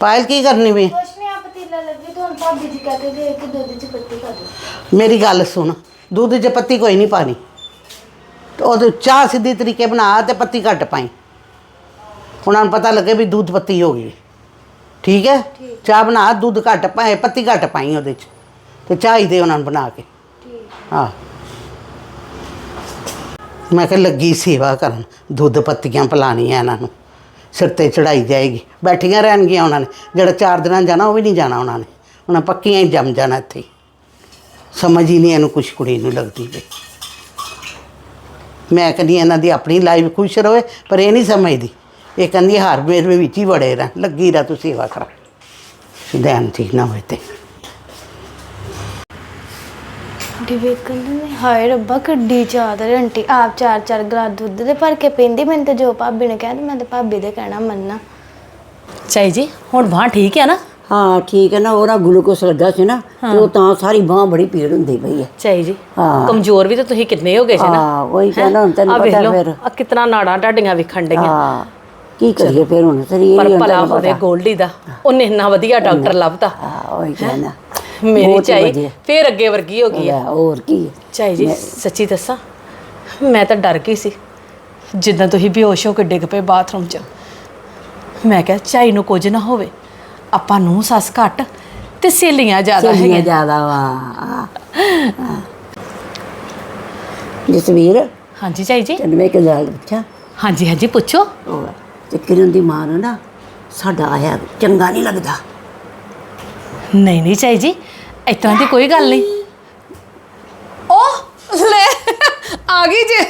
ਪਾਇਲ ਕੀ ਕਰਨੀ ਵੀ? ਕੁਛ ਨਹੀਂ ਆ ਪਤੀਲਾ ਲੱਗੀ ਤੁਹਾਨੂੰ ਭਾਬੀ ਜੀ ਕਹਤੇ ਗਏ ਕਿ ਦੁੱਧ ਚ ਪੱਤੀ ਪਾ ਦਿਓ ਮੇਰੀ ਗੱਲ ਸੁਣ ਦੁੱਧ 'ਚ ਪੱਤੀ ਕੋਈ ਨਹੀਂ ਪਾਣੀ। ਤੇ ਉਹ ਚਾਹ ਸਿੱਧੀ ਤਰੀਕੇ ਬਣਾ ਤੇ ਪੱਤੀ ਘੱਟ ਪਾਈ। ਉਹਨਾਂ ਨੂੰ ਪਤਾ ਲੱਗੇ ਵੀ ਦੁੱਧ ਪੱਤੀ ਹੋ ਗਈ। ਠੀਕ ਹੈ? ਚਾਹ ਬਣਾ ਦੁੱਧ ਘੱਟ ਪਾਏ ਪੱਤੀ ਘੱਟ ਪਾਈ ਉਹਦੇ 'ਚ। ਤੇ ਚਾਹ ਹੀ ਦੇ ਉਹਨਾਂ ਨੂੰ ਬਣਾ ਕੇ। ਠੀਕ। ਹਾਂ ਮੈਂ ਕਿਹਾ ਲੱਗੀ ਸੇਵਾ ਕਰਨ ਦੁੱਧ ਪੱਤੀਆਂ ਪਿਲਾਣੀਆਂ ਇਹਨਾਂ ਨੂੰ। ਸਿਰ ਤੇ ਚੜਾਈ ਜਾਏਗੀ। ਬੈਠੀਆਂ ਰਹਿਣਗੀਆਂ ਉਹਨਾਂ ਨੇ। ਜਿਹੜਾ ਚਾਰ ਦਿਨਾਂ ਜਾਣਾ, ਉਹ ਵੀ ਨਹੀਂ ਜਾਣਾ ਉਹਨਾਂ ਨੇ। ਉਹਨਾਂ ਪੱਕੀਆਂ ਹੀ ਜੰਮ ਜਾਣਾ ਇੱਥੇ। ਸਮਝ ਹੀ ਨਹੀਂ ਇਹਨੂੰ ਕੁਛ ਕੁੜੀ ਨੂੰ ਲੱਗਦੀ ਪਈ। ਮੈਂ ਕਹਿੰਦੀ ਇਹਨਾਂ ਦੀ ਆਪਣੀ ਲਾਈਫ ਖੁਸ਼ ਰਹੇ ਪਰ ਇਹ ਨਹੀਂ ਸਮਝਦੀ। ਇਹ ਕਹਿੰਦੀ, ਹਰ ਮੇਰੇ ਵਿੱਚ ਹੀ ਵੜੇ ਰਹਿ ਲੱਗੀ ਰਹਿ ਤੂੰ ਸੇਵਾ ਕਰ ਸਿਧਾਨ ਠੀਕ ਨਾ ਹੋਏ ਤੇ। ਆਂਟੀ ਵੇਖਣ ਨੇ। ਹਾਏ ਰੱਬਾ ਕਿੱਡੀ ਚਾਦਰ ਆਂਟੀ। ਆਪ ਚਾਰ ਚਾਰ ਗਲਾਸ ਦੁੱਧ ਦੇ ਭਰ ਕੇ ਪੀਂਦੀ ਮੈਨੂੰ ਤੇ ਜੋ ਭਾਬੀ ਨੇ ਕਿਹਾ ਤੇ ਮੈਂ ਤੇ ਭਾਬੀ ਦੇ ਕਹਿਣਾ ਮੰਨਣਾ। ਚਾਈ ਜੀ ਹੁਣ ਬਾਂਹ ਠੀਕ ਹੈ ਨਾ? ਹਾਂ ਠੀਕ ਹੈ ਨਾ ਉਹਦਾ ਗਲੂਕੋਸ ਲੱਗਾ ਸੀ ਨਾ ਤੇ ਉਹ ਤਾਂ ਸਾਰੀ ਬਾਹ ਬੜੀ ਪੀੜ ਹੁੰਦੀ ਪਈ ਹੈ ਚਾਈ ਜੀ ਹਾਂ। ਕਮਜ਼ੋਰ ਵੀ ਤਾਂ ਤੁਸੀਂ ਕਿੰਨੇ ਹੋ ਗਏ ਸੀ ਨਾ। ਹਾਂ ਉਹੀ ਕਹਿੰਦਾ ਹੁਣ ਤੈਨੂੰ ਆ ਵੇਖ ਪਤਾ ਲਓ ਫਿਰ ਆ ਕਿਤਨਾ ਨਾੜਾਂ ਢਾਡੀਆਂ ਵਿਖਣ ਡਈਆਂ। ਹਾਂ ਕੀ ਕਰੀਏ ਫਿਰ ਹੁਣ? ਸਰੀਰ ਪਰ ਹੀ ਹੁਣ ਭਲਾ ਹੋਵੇ। ਗੋਲਡੀ ਦਾ ਉਹਨੇ ਇੰਨਾ ਵਧੀਆ ਡਾਕਟਰ ਲੱਭਤਾ। ਹਾਂ ਉਹੀ ਕਹਿੰਦਾ ਮੇਰੀ ਬਹੁਤ ਹੀ ਚਾਈ ਵਧੀਆ। ਫੇਰ ਅੱਗੇ ਵਰਗੀ ਹੋ ਗਈ ਲੈ, ਹੋਰ ਕੀ? ਹੈ। ਚਾਈ ਜੀ ਸੱਚੀ ਦੱਸਾਂ ਮੈਂ ਤਾਂ ਡਰ ਗਈ ਸੀ। ਜਿੱਦਾਂ ਤੁਸੀਂ ਬੇਹੋਸ਼ ਹੋ ਕੇ ਡਿੱਗ ਪਏ ਬਾਥਰੂਮ 'ਚ। ਮੈਂ ਕਿਹਾ ਚਾਈ ਨੂੰ ਕੁਝ ਨਾ ਹੋਵੇ ਆਪਾਂ ਨੂੰ ਸੱਸ ਘੱਟ ਤੇ ਸੇਲੀਆਂ ਜ਼ਿਆਦਾ ਸਹੇਲੀਆਂ ਹੈਗੀਆਂ। ਜ਼ਿਆਦਾ ਵਾ। ਹਾਂ, ਹਾਂ। ਜਸਵੀਰ ਹਾਂਜੀ ਚਾਈ ਜੀ। ਤੈਨੂੰ ਮੈਂ ਇੱਕ ਗੱਲ ਪੁੱਛਾਂ? ਹਾਂਜੀ ਹਾਂਜੀ ਪੁੱਛੋ। ਉਹ ਤੇ ਕਿਰਨ ਦੀ ਮਾਂ ਨੂੰ ਨਾ ਸਾਡਾ ਆਇਆ ਚੰਗਾ ਨਹੀਂ ਲੱਗਦਾ। ਨਹੀਂ ਨਹੀਂ ਚਾਈ ਜੀ ਇਤਨਾ ਦੀ ਕੋਈ ਗੱਲ ਨਹੀਂ। ਉਹ ਲੈ ਆ ਗਈ ਜੇ।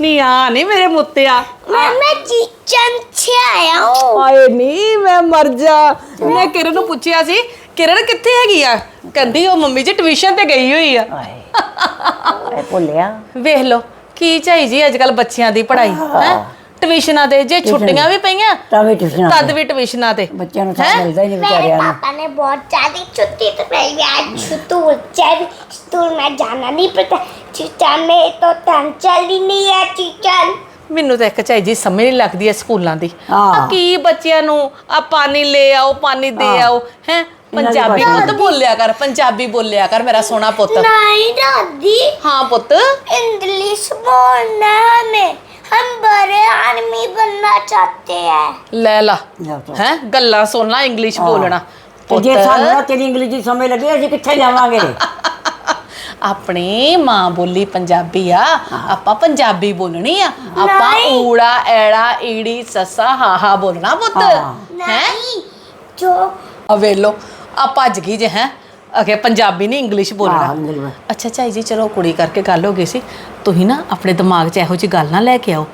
ਨਹੀਂ ਆ ਨਹੀਂ ਮੇਰੇ ਮੁੱਤਿਆ ਮੈਂ ਚੀਚਨ ਚ ਆਇਆ ਹੂੰ ਹਾਏ ਨਹੀਂ ਮੈਂ ਮਰ ਜਾ। ਮੈਂ ਕਿਰਨ ਨੂੰ ਪੁੱਛਿਆ ਸੀ ਕਿਰਨ ਕਿੱਥੇ ਹੈਗੀ ਆ? ਕਹਿੰਦੀ ਉਹ ਮੰਮੀ ਜੀ ਟਿਊਸ਼ਨ ਤੇ ਗਈ ਹੋਈ ਆ। ਆਏ ਆਏ ਭੁੱਲਿਆ। ਵੇਖ ਲਓ ਕੀ ਚਾਈ ਜੀ ਅੱਜ ਕੱਲ ਬੱਚਿਆਂ ਦੀ ਪੜ੍ਹਾਈ ਹੈ? ਟਿਊਸ਼ਨਾਂ ਤੇ ਜੇ ਛੁੱਟੀਆਂ ਵੀ ਪਈਆਂ ਤਾਂ ਵੀ ਟਿਊਸ਼ਨ ਤਦ ਵੀ ਟਿਊਸ਼ਨਾਂ ਤੇ ਬੱਚਿਆਂ ਨੂੰ ਤਾਂ ਮਿਲਦਾ ਹੀ ਨਹੀਂ ਵਿਚਾਰਿਆਂ ਨੂੰ पापा ने बहुत ज्यादा छुट्टी तो मेरी आज स्कूल चल स्कूल में जाना नहीं पड़ता टीचर में तो चल ही नहीं है टीचर ਮੈਨੂੰ ਤਾਂ ਇੱਕ ਚਾਈ ਜੀ ਸਮਝ ਨਹੀਂ ਲੱਗਦੀ ਐ ਸਕੂਲਾਂ ਦੀ ਹਾਂ। ਆ ਕੀ ਬੱਚਿਆਂ ਨੂੰ ਆ ਪਾਣੀ ਲੈ ਆਓ ਪਾਣੀ ਦੇ ਆਓ ਹੈ ਪੰਜਾਬੀ ਭਾਸ਼ਾ ਪੁੱਤ ਬੋਲਿਆ ਕਰ ਪੰਜਾਬੀ ਬੋਲਿਆ ਕਰ ਮੇਰਾ ਸੋਹਣਾ ਪੁੱਤ नहीं दादी ਹਾਂ ਪੁੱਤ इंग्लिश बोलना है हमें हम बड़े आदमी बनना चाहते हैं ਲੈ ਲਾ ਲੈ ਪੁੱਤ। ਹੈ ਗੱਲਾਂ ਸੁਣਨਾ ਇੰਗਲਿਸ਼ ਬੋਲਣਾ ਤੇ ਜੇ ਸਾਨੂੰ ਨਾ ਤੇਰੀ ਅੰਗਰੇਜ਼ੀ ਸਮਝ ਲੱਗੇ ਅਸੀਂ ਕਿੱਥੇ ਜਾਵਾਂਗੇ ਆਪਣੀ ਮਾਂ ਬੋਲੀ ਪੰਜਾਬੀ ਆ ਆਪਾਂ ਪੰਜਾਬੀ ਬੋਲਣੀ ਆ ਆਪਾਂ ਊੜਾ ਐੜਾ ਈੜੀ ਸੱਸਾ ਹਾਹਾ ਬੋਲਣਾ ਪੁੱਤ ਹੈ नहीं जो ਆ ਵੇਲੋ ਆ ਭੱਜ ਗਈ ਜੇ ਹੈ ਅਗੇ ਪੰਜਾਬੀ ਨਹੀਂ ਇੰਗਲਿਸ਼ ਹਾਂ, ਬੋਲਣਾ। English। ਅੱਛਾ ਚਾਈ ਜੀ ਚਲੋ ਕੁੜੀ ਕਰਕੇ ਗੱਲ ਹੋ ਗਈ ਸੀ। ਤੁਸੀਂ ਨਾ ਆਪਣੇ ਦਿਮਾਗ 'ਚ ਇਹੋ ਜਿਹੀ ਗੱਲ ਨਾ ਲੈ ਕੇ ਆਓ।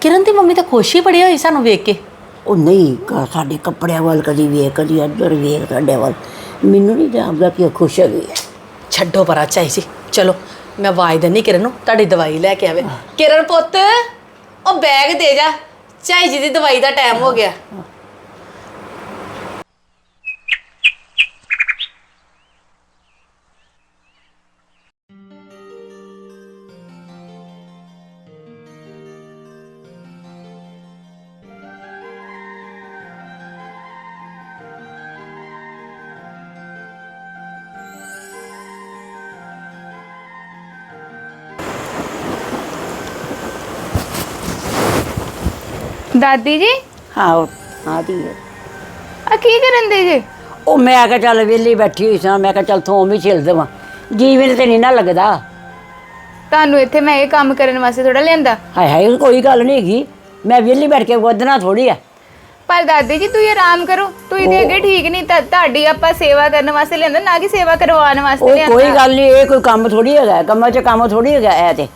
ਕਿਰਨ ਦੀ ਮੰਮੀ ਤਾਂ ਖੁਸ਼ ਹੀ ਬੜੀ ਹੋਈ ਸਾਨੂੰ ਵੇਖ ਕੇ। ਉਹ ਨਹੀਂ ਕ- ਸਾਡੇ ਕੱਪੜਿਆਂ ਵੱਲ ਕਦੀ ਵੇਖ ਕਦੀ ਇੱਧਰ ਵੇਖ ਸਾਡੇ ਵੱਲ। ਮੈਨੂੰ ਨਹੀਂ ਜਾਪਦਾ ਕਿ ਉਹ ਖੁਸ਼ ਹੈਗੀ ਹੈ। ਛੱਡੋ ਪਰਾ ਚਾਈ ਜੀ ਚਲੋ ਮੈਂ ਆਵਾਜ਼ ਦਿੰਨੀ ਕਿਰਨ ਨੂੰ ਤੁਹਾਡੀ ਦਵਾਈ ਲੈ ਕੇ ਆਵੇ। ਕਿਰਨ ਪੁੱਤ ਉਹ ਬੈਗ ਦੇ ਜਾ। ਚਾਈ ਜੀ ਦੀ ਦਵਾਈ ਦਾ ਟਾਈਮ ਹੋ ਗਿਆ। ਦਾਦੀ ਜੀ? ਹਾਂ ਉਹ ਆਦੀ ਹੈ। ਆ ਕੀ ਕਰਨ ਦੇ ਜੀ? ਉਹ ਮੈਂ ਕਿਹਾ ਚੱਲ ਵਿਹਲੀ ਬੈਠੀ ਹੋਈ ਸਾਂ ਮੈਂ ਕਿਹਾ ਚੱਲ ਥੋਮ ਵੀ ਛਿਲ ਦੇਵਾਂ। ਜੀਵਨ ਤੇ ਨਹੀਂ ਨਾ ਲੱਗਦਾ। ਤੁਹਾਨੂੰ ਇੱਥੇ ਮੈਂ ਇਹ ਕੰਮ ਕਰਨ ਵਾਸਤੇ ਥੋੜਾ ਲਿਆਂਦਾ। ਹਾਏ ਹਾਏ ਕੋਈ ਗੱਲ ਨਹੀਂ ਹੈਗੀ। ਮੈਂ ਵਿਹਲੀ ਬੈਠ ਕੇ ਵਧਣਾ ਥੋੜੀ ਆ। ਪਰ ਦਾਦੀ ਜੀ ਤੁਸੀਂ ਆਰਾਮ ਕਰੋ। ਤੁਸੀਂ ਤੇ ਅੱਗੇ ਠੀਕ ਨਹੀਂ ਤਾਂ ਤੁਹਾਡੀ ਆਪਾਂ ਸੇਵਾ ਕਰਨ ਵਾਸਤੇ ਲਿਆਂਦਾ ਨਾ ਕਿ ਸੇਵਾ ਕਰਵਾਉਣ ਵਾਸਤੇ ਉਹ ਲਿਆਂਦਾ। ਕੋਈ ਗੱਲ ਨਹੀਂ ਇਹ ਕੋਈ ਕੰਮ ਥੋੜੀ ਹੈਗਾ ਕੰਮਾਂ 'ਚ ਕੰਮ ਥੋੜੀ ਹੈਗਾ ਇਹ ਤੇ।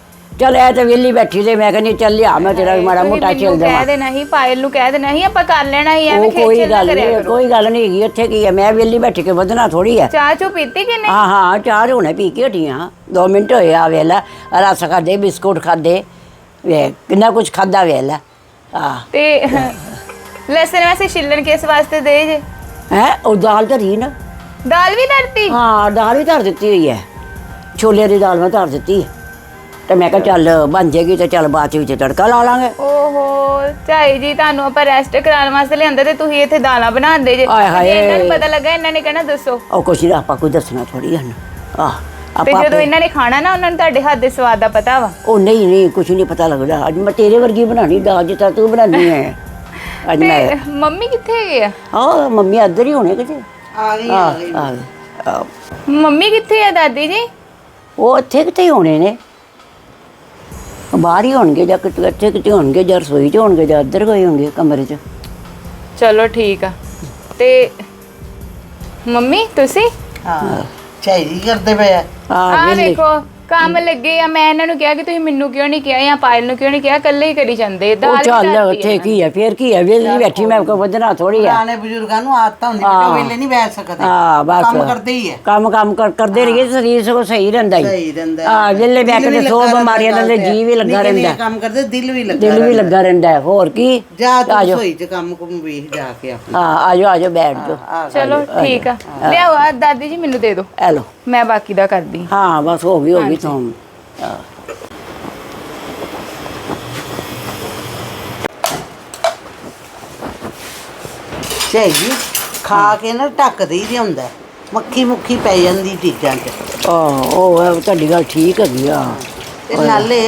ਚੱਲ ਇਹ ਤੇ ਵਿਹਲੀ ਬੈਠੀ ਤੇ ਮੈਂ ਕਹਿੰਦੀ ਚੱਲ ਲਿਆ ਮੈਂ ਤੇਰਾ ਵੀ ਮਾੜਾ ਮੋਟਾ ਛਿਲ ਦੇਵਾਂ। ਕਹਿ ਦੇਣਾ ਹੀ ਪਾਇਲ ਨੂੰ ਕਹਿ ਦੇਣਾ ਹੀ ਆਪਾਂ ਕਰ ਲੈਣਾ ਹੀ ਐਵੇਂ ਉਹ ਕੋਈ ਖੇਚਲ ਨਾ ਗੱਲ ਕਰਿਆ ਨਹੀਂ ਕਰੋ। ਕੋਈ ਗੱਲ ਨਹੀਂ ਹੈਗੀ ਇੱਥੇ ਕੀ ਹੈ ਮੈਂ ਵਿਹਲੀ ਬੈਠ ਕੇ ਵਧਣਾ ਥੋੜੀ ਹੈ। ਚਾਹ ਚੋ ਪੀਤੀ ਕਿ ਨਹੀਂ? ਹਾਂ ਹਾਂ ਚਾਰ ਹੁਣੇ ਪੀ ਕੇ ਹਟੀਆਂ 2 ਮਿੰਟ ਹੋਏ ਆ ਵੇਲਾ ਰਸ ਖਾਦੇ ਬਿਸਕੁਟ ਖਾਦੇ ਵੇ ਕਿੰਨਾ ਕੁਝ ਖਾਦਾ ਵੇਲਾ ਆ ਤੇ ਲਸਣ ਵੈਸੇ ਛਿੱਲਣ ਕਿਸ ਵਾਸਤੇ ਦੇ ਜੇ? ਹੈ ਉਹ ਦਾਲ ਧਰੀ ਨਾ। ਦਾਲ ਵੀ ਧਰਤੀ? ਹਾਂ ਦਾਲ ਵੀ ਧਰ ਦਿੱਤੀ ਹੋਈ ਹੈ। ਛੋਲੇ ਦੀ ਦਾਲ ਮੈਂ ਧਰ ਦਿੱਤੀ ਹੈ। ਤੇ ਮੈਂ ਕਿਹਾ ਚੱਲ ਬਣ ਜਾਏਗੀ ਤੇ ਚੱਲ ਬਾਅਦ ਵਿੱਚ ਤੜਕਾ ਲਾ ਲਾਂਗੇ। ਓਹੋ ਝਾਈ ਜੀ ਤੁਹਾਨੂੰ ਆਪਾਂ ਰੈਸਟ ਕਰਾਉਣ ਵਾਸਤੇ ਲਿਆਂਦਾ ਤੇ ਤੁਸੀਂ ਇੱਥੇ ਦਾਲਾਂ ਬਣਾਉਂਦੇ ਜੇ। ਆਏ ਹਾਏ। ਇਹਨਾਂ ਨੂੰ ਪਤਾ ਲੱਗਾ ਇਹਨਾਂ ਨੇ ਕਹਿਣਾ ਦੱਸੋ। ਉਹ ਕੁਛ ਨਹੀਂ ਆਪਾਂ ਕੋਈ ਦੱਸਣਾ ਥੋੜੀ ਹਨ ਆਹ ਤੇ ਆਪਾਂ ਜਦੋਂ ਇਹਨਾਂ ਨੇ ਖਾਣਾ ਨਾ ਉਹਨਾਂ ਨੂੰ ਤੁਹਾਡੇ ਹੱਥ ਦੇ ਸਵਾਦ ਦਾ ਪਤਾ ਵਾ। ਉਹ ਨਹੀਂ ਨਹੀਂ ਕੁਛ ਨਹੀਂ ਪਤਾ ਲੱਗਦਾ। ਅੱਜ ਮੈਂ ਤੇਰੇ ਵਰਗੀ ਬਣਾਣੀ ਦਾਲ ਜਿੱਤਾ ਤੂੰ ਬਣਾਉਂਦੀ ਹੈ ਅੱਜ ਤੇ ਮੈਂ ਮੰਮੀ ਕਿੱਥੇ ਹੈਗੇ ਆ? ਆ ਮੰਮੀ ਇੱਧਰ ਹੀ ਹੋਣੇ ਕਿਤੇ। ਆ ਗਈ ਆ ਆ ਗਈ। ਆ ਆ, ਮੰਮੀ ਕਿੱਥੇ ਆ ਦਾਦੀ ਜੀ? ਉਹ ਇੱਥੇ ਕਿਤੇ ਹੀ ਹੋਣੇ ਨੇ। ਬਾਹਰ ਹੀ ਹੋਣਗੇ ਜਾਂ ਕਿਤੇ ਇੱਥੇ ਕਿਤੇ ਹੋਣਗੇ ਜਾਂ ਰਸੋਈ 'ਚ ਹੋਣਗੇ ਜਾਂ ਇੱਧਰ ਗਏ ਹੋਣਗੇ ਕਮਰੇ 'ਚ। ਚਲੋ ਠੀਕ ਆ। ਤੇ ਮੰਮੀ ਤੁਸੀਂ? ਹਾਂ ਚਾਹੀਦੀ ਕਰਦੇ ਪਏ ਆ। ਆ ਵੇਲੇ ਦੇਖੋ ਕੰਮ ਲੱਗੇ ਆ ਮੈਂ ਇਹਨਾਂ ਨੂੰ ਕਿਹਾ ਕਿ ਤੁਸੀਂ ਮੈਨੂੰ ਕਿਉਂ ਨਹੀਂ ਕਿਹਾ ਜਾਂ ਪਾਇਲ ਨੂੰ ਕਿਉਂ ਨਹੀਂ ਕਿਹਾ ਇਕੱਲੇ ਹੀ ਕਰੀ ਜਾਂਦੇ ਉਹ ਦਾਲ ਚੱਲ ਉੱਥੇ ਕੀ ਹੈ ਫੇਰ ਕੀ ਹੈ ਵੇਲੀ ਬੈਠੀ ਮੈਂ ਕੋ ਵਧਣਾ ਥੋੜੀ ਆ। ਪੁਰਾਣੇ ਬਜ਼ੁਰਗਾਂ ਨੂੰ ਆਦਤਾਂ ਹੁੰਦੀ ਕਿ ਉਹ ਵੇਲੇ ਨਹੀਂ ਬੈਠ ਸਕਦੇ। ਹਾਂ ਬਸ। ਕੰਮ ਕਰਦੇ ਹੀ ਹੈ ਕੰਮ ਕੰਮ ਕਰ- ਕਰਦੇ ਰਹੀਏ ਤੇ ਸਰੀਰ ਸਗੋਂ ਸਹੀ ਰਹਿੰਦਾ ਹੀ। ਸਹੀ ਰਹਿੰਦਾ। ਆ ਵੇਲੇ ਬੈਠ ਕੇ ਸੋ ਬਿਮਾਰੀਆਂ ਨਾਲ ਜੀ ਵੀ ਲੱਗਾ ਰਹਿੰਦਾ। ਕੰਮ ਕਰਦੇ ਦਿਲ ਵੀ ਲੱਗਾ ਦਿਲ ਵੀ ਲੱਗਾ ਰਹਿੰਦਾ ਹੈ। ਹੋਰ ਕੀ? ਜਾ ਤੂੰ ਰਸੋਈ ਚ ਕੰਮ ਕੁਮ ਵੇਖ ਜਾ ਕੇ ਆਪਣਾ। ਹਾਂ ਆਜੋ ਆਜੋ ਬੈਠ ਜਾਓ। ਆ ਚਲੋ ਠੀਕ ਆ। ਲਿਆਓ ਆ ਦਾਦੀ ਜੀ ਮੈਨੂੰ ਦੇ ਦਿਓ। ਲੋ ਮੈਂ ਬਾਕੀ ਦਾ ਕਰਦੀ। ਹਾਂ ਬਸ ਹੋ ਗਈ ਹੋ ਗਈ। ਚਾਹੀਦੀ ਖਾ ਕੇ ਨਾ ਢੱਕ ਦੇਈ ਦੀ ਹੁੰਦਾ ਮੱਖੀ ਮੁੱਖੀ ਪੈ ਜਾਂਦੀ ਚੀਜ਼ਾਂ 'ਚ ਆ ਉਹ ਹੈ, ਤੁਹਾਡੀ ਗੱਲ ਠੀਕ ਹੈਗੀ ਆ ਤੇ ਨਾਲੇ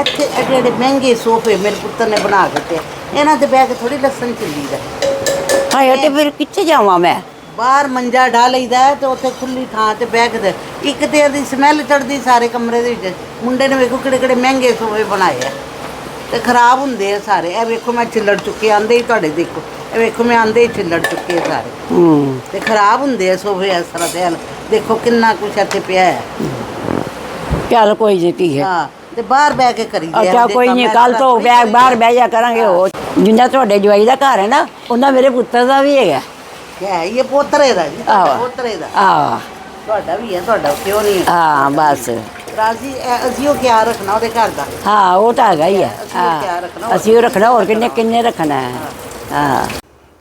ਇੱਥੇ ਐਡੇ ਐਡੇ ਮਹਿੰਗੇ ਸੋਫੇ ਮੇਰੇ ਪੁੱਤਰ ਨੇ ਬਣਾ ਦਿੱਤੇ ਇਹਨਾਂ ਤੇ ਬਹਿ ਕੇ ਥੋੜੀ ਲੱਸਣ ਚੱਲੀ ਦਾ ਹਾਂ ਤੇ ਫਿਰ ਕਿੱਥੇ ਜਾਵਾਂ ਮੈਂ ਬਾਹਰ ਮੰਜਾ ਢਾ ਲਈਦਾ ਹੈ ਤੇ ਉੱਥੇ ਖੁੱਲੀ ਥਾਂ ਤੇ ਤੇ ਇੱਕ ਤੇ ਇਹਦੀ ਸਮੈਲ ਚੜਦੀ ਸਾਰੇ ਕਮਰੇ ਦੇ ਵਿੱਚ। ਮੁੰਡੇ ਨੇ ਵੇਖੋ ਕਿਹੜੇ ਕਿਹੜੇ ਮਹਿੰਗੇ ਸੋਫੇ ਬਣਾਏ ਆ। ਤੇ ਖਰਾਬ ਹੁੰਦੇ ਆ ਸਾਰੇ। ਇਹ ਵੇਖੋ ਮੈਂ ਛਿੱਲੜ ਚੁੱਕੇ ਆਂਦੇ ਹੀ ਤੁਹਾਡੇ ਦੇਖੋ। ਇਹ ਵੇਖੋ ਮੈਂ ਆਂਦੇ ਹੀ ਛਿੱਲੜ ਚੁੱਕੇ ਸਾਰੇ। ਹੂੰ। ਤੇ ਖਰਾਬ ਹੁੰਦੇ ਆ ਸੋਫੇ ਇਸ ਤਰ੍ਹਾਂ ਦੇ। ਦੇਖੋ ਕਿੰਨਾ ਕੁਛ ਇੱਥੇ ਪਿਆ ਹੈ। ਚੱਲ ਕੋਈ ਨਹੀਂ ਕੀ ਹੈ ਹਾਂ ਤੇ ਬਾਹਰ ਬਹਿ ਕੇ ਕਰੀ ਦੇ ਅੱਛਾ ਕੋਈ ਨਹੀਂ ਕੱਲ ਤੋਂ ਬੈਗ ਬਾਹਰ ਬਹਿ ਜਾ ਕਰਾਂਗੇ ਉਹ ਜਿੰਨਾ ਤੁਹਾਡੇ ਜਵਾਈ ਦਾ ਘਰ ਹੈ ਨਾ ਉਹਨਾਂ ਮੇਰੇ ਪੁੱਤਰ ਦਾ ਵੀ ਹੈਗਾ। ਹੈ? ਇਹ ਪੋਤਰੇ ਦਾ ਜੀ। ਆਹ। ਪੋਤਰੇ ਦਾ। ਆ ਤੁਹਾਡਾ ਵੀ ਹੈ ਤੁਹਾਡਾ ਕਿਉਂ ਨਹੀਂ ਹੈ? ਹਾਂ ਬਸ। ਰਾਜੀ ਇਹ ਅਸੀਂ ਉਹ ਕਿਆ ਰੱਖਣਾ ਉਹਦੇ ਘਰ ਦਾ। ਹਾਂ ਉਹ ਤਾਂ ਹੈਗਾ ਹੀ ਹੈ ਅਸੀਂ ਉਹ ਖਿਆਲ ਰੱਖਣਾ, ਹੋਰ ਅਸੀਂ ਉਹ ਰੱਖਣਾ ਹੋਰ ਕਿੰਨੇ ਕਿੰਨੇ ਰੱਖਣਾ ਹੈ? ਹਾਂ।